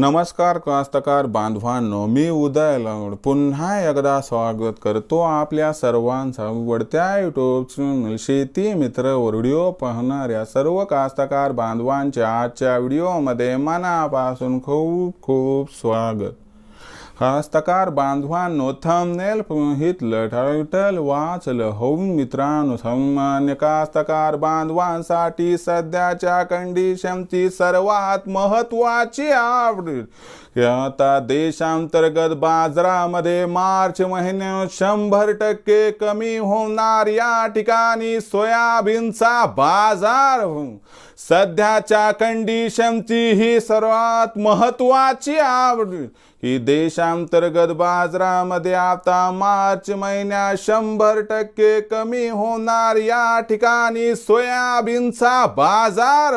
नमस्कार कास्तकार बांधवांनो मी उदय लवड पुन्हा एकदा स्वागत करतो आपल्या सर्वांचा आवडत्या यूट्यूब चॅनल शेती मित्र व्हिडिओ पाहणाऱ्या सर्व कास्तकार बांधवांच्या आजच्या व्हिडिओमध्ये मनापासून खूप खूप स्वागत. कास्तकार बांधवांनो थंबनेल पुहित टायटल वाचलं हो मित्रांनो सामान्य कास्तकार बांधवांसाठी सध्याच्या कंडिशनची सर्वात महत्वाची आवड. आता देशांतर्गत बाजारामध्ये मार्च महिन्यात शंभर टक्के कमी होणार. या ठिकाणी सोयाबीनचा बाजार सध्याच्या कंडिशनची ही सर्वात महत्वाची आवड. ही देशांतर्गत बाजारामध्ये आता मार्च महिन्यात शंभर टक्के कमी होणार. या ठिकाणी सोयाबीनचा बाजार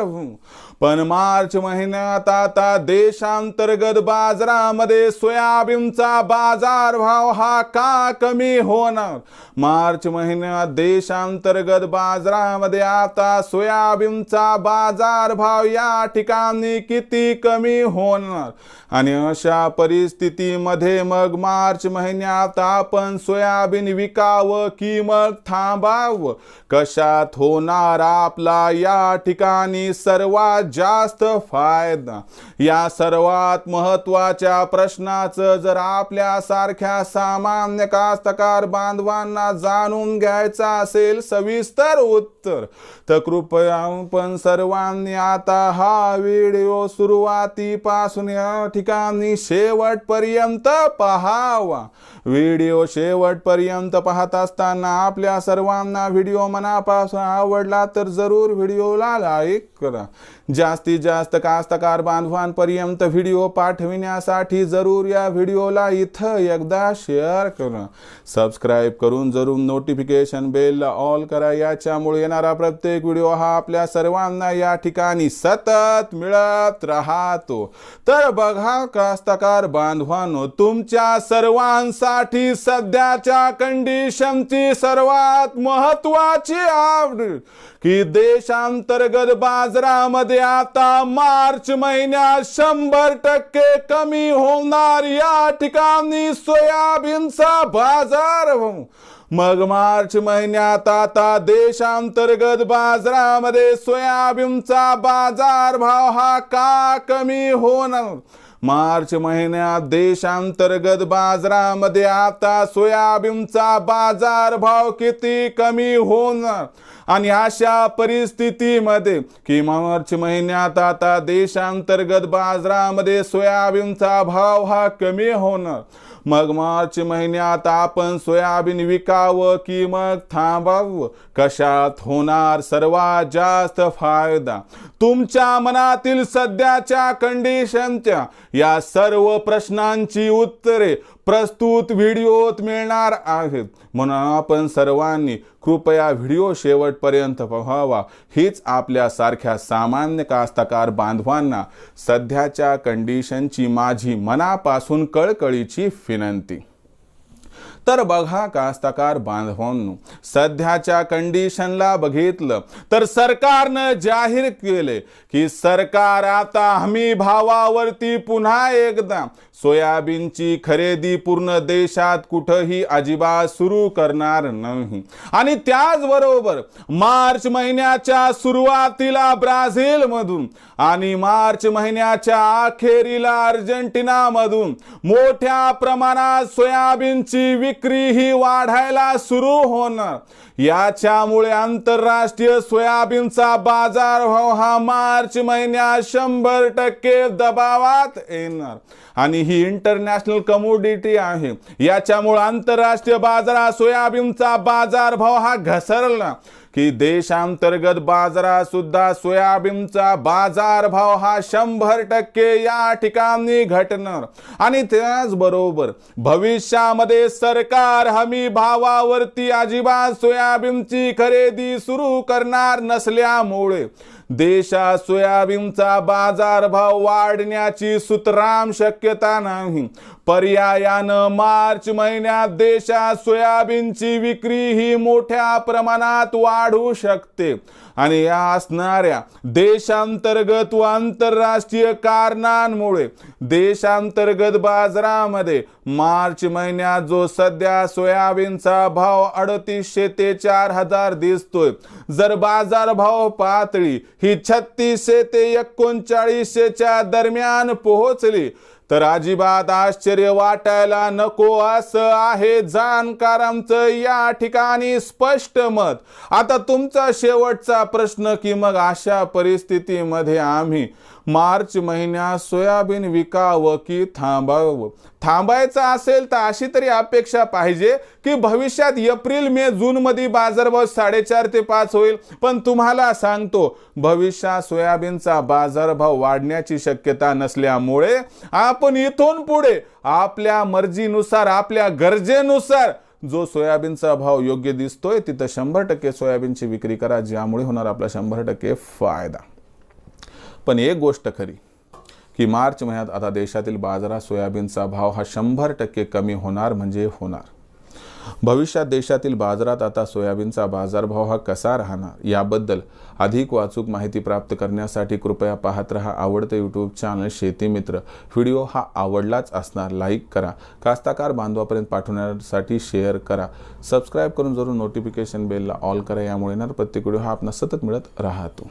पण मार्च महिन्यात आता देशांतर्गत बाजारामध्ये सोयाबीनचा बाजार भाव हा का कमी होणार? मार्च महिन्यात देशांतर्गत बाजारामध्ये आता सोयाबीनचा बाजार भाव या ठिकाणी किती कमी होणार? आणि अशा परिस्थितीमध्ये मग मार्च महिन्यात आपण सोयाबीन विकावं की मग थांबावं? कशात होणार आपला या ठिकाणी सर्वात जास्त फायदा. या सर्वात महत्त्वाच्या प्रश्नाचं जर आपल्या सारख्या सामान्य कास्तकार बांधवांना जाणून घ्यायचा असेल सविस्तर उत्तर तर कृपया पण सर्वांनी आता हा व्हिडिओ सुरुवातीपासून या ठिकाणी शेवटपर्यंत पहावा. व्हिडिओ शेवटपर्यंत पाहत असताना आपल्या सर्वांना व्हिडिओ मनापासून आवडला तर जरूर व्हिडिओला लाईक करा. जास्तीत जास्त कास्तकार बांधवांपर्यंत व्हिडिओ पाठविण्यासाठी जरूर या व्हिडिओला इथं एकदा शेअर करा. सबस्क्राईब करून जरूर नोटिफिकेशन बेल ऑल करा. याच्यामुळे येणारा प्रत्येक व्हिडिओ हा आपल्या सर्वांना या ठिकाणी सतत मिळत राहतो. तर बघा कास्तकार बांधवांनो तुमच्या सर्वांसाठी सध्याच्या कंडिशनची सर्वात महत्वाची आवड की देशांतर्गत बाजारामध्ये आता मार्च महिन्यात शंभर टक्के कमी होणार या ठिकाणी सोयाबीनचा बाजार. मग मार्च महिन्यात आता देशांतर्गत बाजारामध्ये सोयाबीनचा बाजार भाव हा का कमी होणार? मार्च महिन्यात देशांतर्गत बाजारामध्ये आता सोयाबीनचा बाजार भाव किती कमी होणार? आणि अशा परिस्थितीमध्ये की मार्च महिन्यात आता देशांतर्गत बाजारामध्ये सोयाबीनचा भाव हा कमी होणार. मग मार्च महिन्यात आपण सोयाबीन विकावं की मग थांबावं? कशात होणार सर्वात जास्त फायदा? तुमच्या मनातील सध्याच्या कंडिशनच्या या सर्व प्रश्नांची उत्तरे प्रस्तुत व्हिडिओत मिळणार आहेत. म्हणून आपण सर्वांनी कृपया व्हिडिओ शेवटपर्यंत पाहावा. हीच आपल्यासारख्या सामान्य कास्तकार बांधवांना सध्याच्या कंडिशनची माझी मनापासून कळकळीची विनंती. तर बघा कास्तकार बांधवांनो. सध्याच्या कंडिशनला बघितलं तर सरकारनं जाहीर केले की सरकार आता हमी भावावरती पुन्हा एकदा सोयाबीनची खरेदी पूर्ण देशात कुठंही अजिबात सुरू करणार नाही. आणि त्याचबरोबर मार्च महिन्याच्या सुरुवातीला ब्राझील मधून आणि मार्च महिन्याच्या अखेरीला अर्जेंटिना मधून मोठ्या प्रमाणात सोयाबीनची विक्री ही वाढायला सुरू होणार. याच्यामुळे आंतरराष्ट्रीय सोयाबीनचा बाजारभाव हा मार्च महिन्यात शंभर टक्के दबावात येणार. आणि ही इंटरनॅशनल कमोडिटी आहे. याच्यामुळे आंतरराष्ट्रीय बाजारात सोयाबीनचा बाजारभाव हा घसरला. की देशांतर्गत बाजारात सुद्धा सोयाबीनचा बाजारभाव हा शंभर टक्के या ठिकाणी घटणार. आणि त्याचबरोबर भविष्यामध्ये सरकार हमी भावावरती अजिबात सोयाबीनची खरेदी सुरू करणार नसल्यामुळे देशात सोयाबीनचा बाजारभाव वाढण्याची सुतराम शक्यता नाही. पर्यायानं मार्च महिन्यात देशात सोयाबीनची विक्री ही मोठ्या प्रमाणात वाढू शकते. आणि या असणाऱ्या देशांतर्गत व आंतरराष्ट्रीय कारणांमुळे देशांतर्गत बाजारामध्ये मार्च महिन्यात जो सध्या सोयाबीनचा भाव अडतीसशे ते चार हजार दिसतोय. जर बाजारभाव पातळी ही छत्तीसशे ते एकोणचाळीसशेच्या दरम्यान पोहोचली. तर अजिबात आश्चर्य वाटायला नको असं आहे जाणकारांचं या ठिकाणी स्पष्ट मत. आता तुमचा शेवटचा प्रश्न की मग अशा परिस्थितीमध्ये आम्ही मार्च महिन्यात सोयाबीन विकावं की थांबावं? थांबायचं असेल तर अशी तरी अपेक्षा पाहिजे की भविष्यात एप्रिल मे जूनमध्ये बाजारभाव साडेचार ते पाच होईल. पण तुम्हाला सांगतो भविष्यात सोयाबीनचा बाजारभाव वाढण्याची शक्यता नसल्यामुळे आपण इथून पुढे आपल्या मर्जीनुसार आपल्या गरजेनुसार जो सोयाबीनचा भाव योग्य दिसतोय तिथं शंभर टक्के सोयाबीनची विक्री करा ज्यामुळे होणार आपला शंभर टक्के फायदा. पण एक गोष्ट खरी की मार्च महिन्यात आता देशातील बाजारात सोयाबीनचा भाव हा शंभर टक्के कमी होणार म्हणजे होणार. भविष्यात देशातील बाजारात आता सोयाबीनचा बाजारभाव हा कसा राहणार याबद्दल अधिक वाचूक माहिती प्राप्त करण्यासाठी कृपया पाहत रहा आवडते यूट्यूब चॅनल शेती मित्र. व्हिडिओ हा आवडलाच असणार लाईक करा. कास्ताकार बांधवापर्यंत पाठवण्यासाठी शेअर करा. सबस्क्राईब करून जरूर नोटिफिकेशन बेलला ऑल करा. यामुळे येणार प्रत्येक व्हिडिओ हा आपला सतत मिळत राहतो.